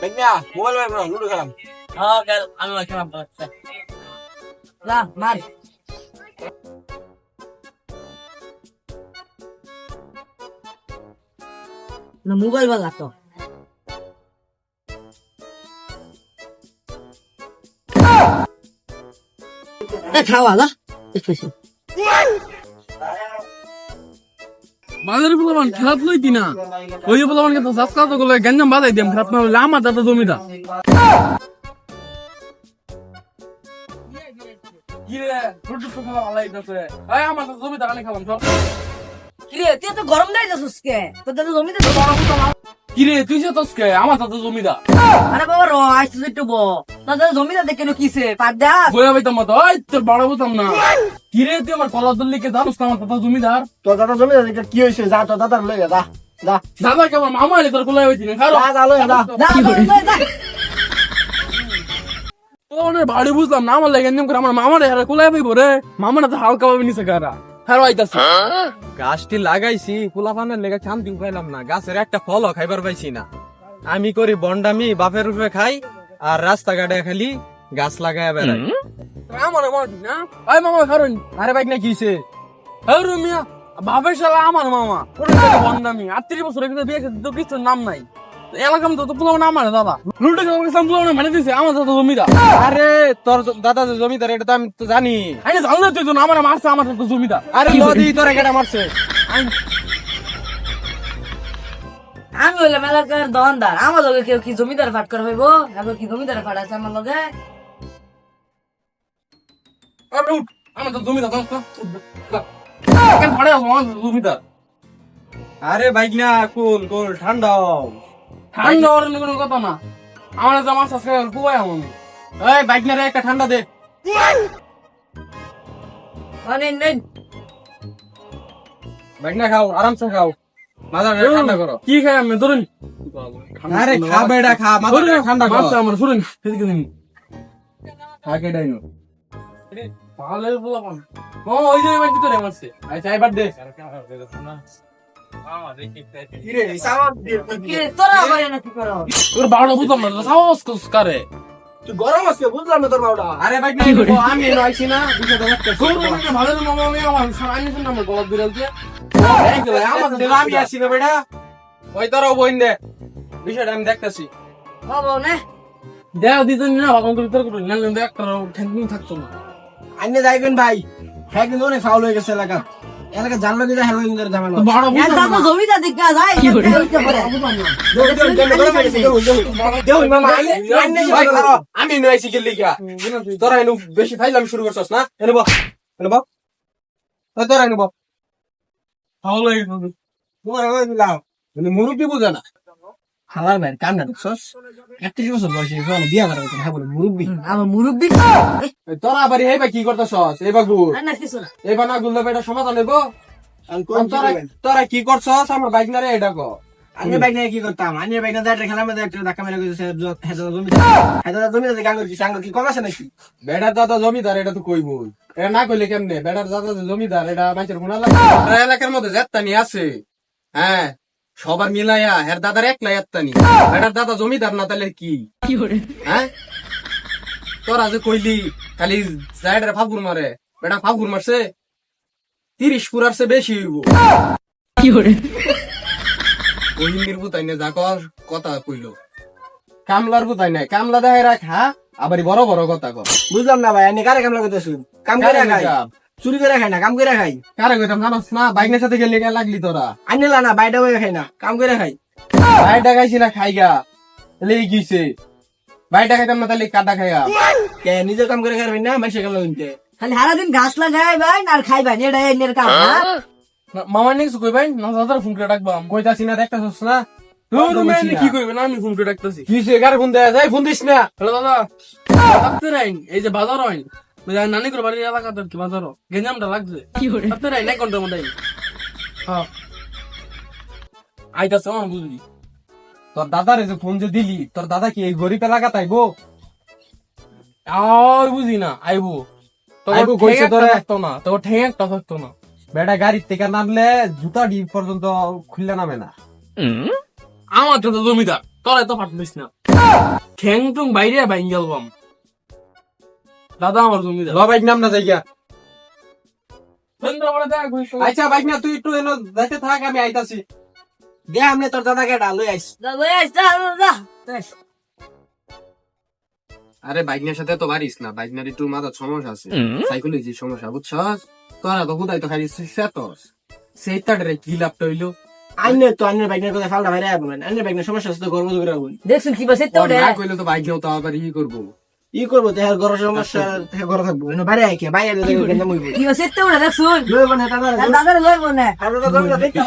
বেগনা mobile বাইর ludo খেলাম। হ্যাঁ গেল আমি খেলাম না মার। না মোবাইল বালা তো খাওয়া না বাজারে বলবান খেলাত লইতি দিনা। ওই বলবান তো সাতকা তো গলে গঞ্জাম বাজাই দিম খেলাত না আমার দাদা জমিদা কিরে কিরে, তুই তো গরম গাড়ি যাচ্ছিস কে? তোর দাদা জমিতে তো কিরে তুই সে তোসকে আমার দাদা জমিদা আরে বাবা র আসছিস একটু ব তোর দাদা জমিতে দেখে নো কিসে? পাক দা বইয়া বাইতাম মতো ওই তোর বড় বুঝতাম না। কিরে তুই আমার কলা দল্লিকে জানোস না আমার দাদা জমিদার? তোর দাদা জমি দাদা কি হয়েছে? যা তোর দাদার লই যা যা দাদা কেমন মামা এলে তোর কোলাই হইতি না খারো যা যা লই যা। যা। যা বাড়ি বুঝলাম না আমার লেগে করে আমার মামারে কোলাই পাইব রে। মামারা তো হালকা ভাবে নিছে কারা। হ্যাঁ? গাছটি লাগাইছি ফুলাফানের লেগে শান্তি পাইলাম না। গাছের একটা ফলও খাইবার পাইছি না। আমি করি বন্ডামি বাপের রূপে খাই আর রাস্তাঘাটে খালি গাছ লাগাই বেড়াই। আমার না? আই মামা কারণ আরে বাইক না কিছে হ্যাঁ রুমিয়া বাপের শালা আমার মামা। ওর সাথে বন্দামি আটত্রিশ বছর কিন্তু বিয়ে তো কিছু নাম নাই। এলাকা তো তো পুলাও নাম মানে দাদা। পুলাও মানে দিছে আমার দাদা জমিদা আরে তোর দাদা যে জমিদার এটা তো আমি তো জানি। আরে জানো না তুই তো আমার মারছে আমার তো জমিদা আরে নদী তোর কেটা মারছে। আমি হইলাম এলাকার দোকানদার আমার লগে কেউ কি জমিদার ফাট করা হইব? এখন কি জমিদার ফাট আছে আমার লগে? আরে উঠ আমার তো জমিদা দাও পড়ে আসো আরে বাইক না কুল কুল ঠান্ডা। ঠান্ডা ওর কোনো কথা না। আমার তো মাছ আছে কুয়াই আমি এই বাইক না রে একটা ঠান্ডা দে। নেন বাইক না খাও আরামসে খাও। মাথা ঠান্ডা করো। কি খাই আমি? ধরুন। আরে খা বেড়া খা। মাথা ঠান্ডা করো। মাছ আমার শুনুন সেদিকে দিন। থাকে ডাইনো ভালো বলা ও ওই যে বাড়ি তো রে মারছে আচ্ছা এবার দে। তোরা বারোটা বুঝলাম না সাহস করে গরম আজকে বুঝলাম না তোর বাবুটা আরে আমি না মানে আসি না বেটা ওই তোরাও বইন দে বিষয়টা আমি দেখতেছি বাবা নে না তোর করে দেখ তোর ঠ্যাঙ্কিং থাকতো না আইনে যাইবেন ভাই হ্যাঁ অনেক ফাউল হয়ে গেছে এলাকা এলাকা জানলা দিলে হ্যালো কিন্তু ঝামেলা তো বারো এর দাদা জমিদার দিকে যায় কি করে ভাই, খারাপ। আমি এনে আইছি গেলি গা তোরা এনু বেশি ফাইলাম শুরু করছস না এনে বল এনে ওই তোরা এনে বল ভালো লাগে তোদের। মানে মুরব্বী বুঝে না হালার ভাই কান্না দেখছস? একত্রিশ বছর বয়সে যখন বিয়া করা হয়েছে হ্যাঁ বলে মুরব্বী। আমার মুরব্বি তোরা আবার এই ভাই কি করতেছস? এই বাবু। না কিছু না। এই বানা গুল্লা বেটা সমাধান হইব? কি তোরা কি করছস? আমার বাইক না রে এটা কো আমি বাইক নিয়ে কি করতাম? আমি বাইক না যাই খেলার মধ্যে একটা ধাক্কা মেরে গেছে হেদাদা জমি হেদাদা জমি গান করছি আঙ্গুর কি কম আছে নাকি? বেটার দাদা জমিদার এটা তো কইব। এটা না কইলে কেমনে? বেটার দাদা জমিদার এটা মানুষের গুণা লাগে। এলাকার মধ্যে জেত্তানি আছে। হ্যাঁ। সবার মিলাইয়া এর দাদার একলা এত্তানি বেটার দাদা জমিদার না তাহলে কি? হ্যাঁ? তোরা যে কইলি খালি জায়ডারে ফাগুর মারে বেটা ফাগুর মারছে তিরিশ পুরার সে বেশি হইব। ওহিনীর বুতাই না যা কর কথা কইলো। কামলার বুতাই নাই কামলা দেখাই রাখ হ্যাঁ? আবার বড় বড় কথা কর বুঝলাম না ভাই আমি কারে কাম লাগাইতেছি কাম করে চুরি করে খাই না কাম করে খাই। কারে কইতাম জানাস না বাইকের সাথে গেলে গা লাগলি তোরা? আনিলা না বাইটা বয়ে খাই না কাম করে খাই। বাইটা খাইছি না খাইগা তাহলে এই কিছে বাইটা খাইতাম না তাহলে কাটা খাইগা কে নিজে কাম করে খাই না মাইসে কাম লাগাইতে খালি সারাদিন গাছ লাগাই ভাই আর খাই ভাই এটা এর কাম না মামা নেক্সট কই ভাই না দাদার ফোন করে ডাকবাম কইতাছি না দেখতাছস না? কি কইবে না আমি ফোন করে ডাকতেছি কিছে কারে ফোন দেয় যাই ফোন দিস না। হ্যালো দাদা। এই যে বাজার হয় নানি করে বাড়ির এলাকাতে কি বাজার গেঞ্জামটা লাগছে নাই এক ঘণ্টার মধ্যে আইন। হ্যাঁ আইতাছে আমার বুঝলি তোর দাদারে যে ফোন যে দিলি তোর দাদা কি এই গরিব এলাকা তাইবো আর বুঝি না আইবো আইবো তোর কইছে ঠেং তোরে? থাকতো না তোর ঠেং একটা থাকতো না। বেটা গাড়ির থেকে নামলে জুতা ডি পর্যন্ত খুললে নামে না। আমার তো জমিদার তোর এত ফাট দিস না। ঠ্যাং টুং বাইরে বাইন গেলবাম দাদা আমার জমিদার ল বাইক নাম না জায়গা। আচ্ছা বাইক না তুই একটু যাইতে থাক আমি আইতাছি। দে আমনে তোর দাদাকে ডালো আইস লই আইস যা যা, যা আরে বাইকনের সাথে তো পারিস না। বাইকনের একটু মাথার সমস্যা আছে। সাইকোলজি সমস্যা বুঝছস? তোরা তো হুদাই তো খালি সেতস। সেইটারে কি লাভটা হইল আইনে তো আইনের বাইকের কথা ফালটা বাইরে আইবো আইনের বাইকের সমস্যা আছে তো গর্ব করে দেখছেন কি বাসে তো না কইলে তো বাইক নেও তো আবার ই করব। ই করব তো ঘর সমস্যা ঘর থাকব। এনে বাইরে আইকে বাইরে দেখে কেন মুইবো কি বাসে তো দেখছুন। লইবো না দাদা দাদা লইব। না। দেখতে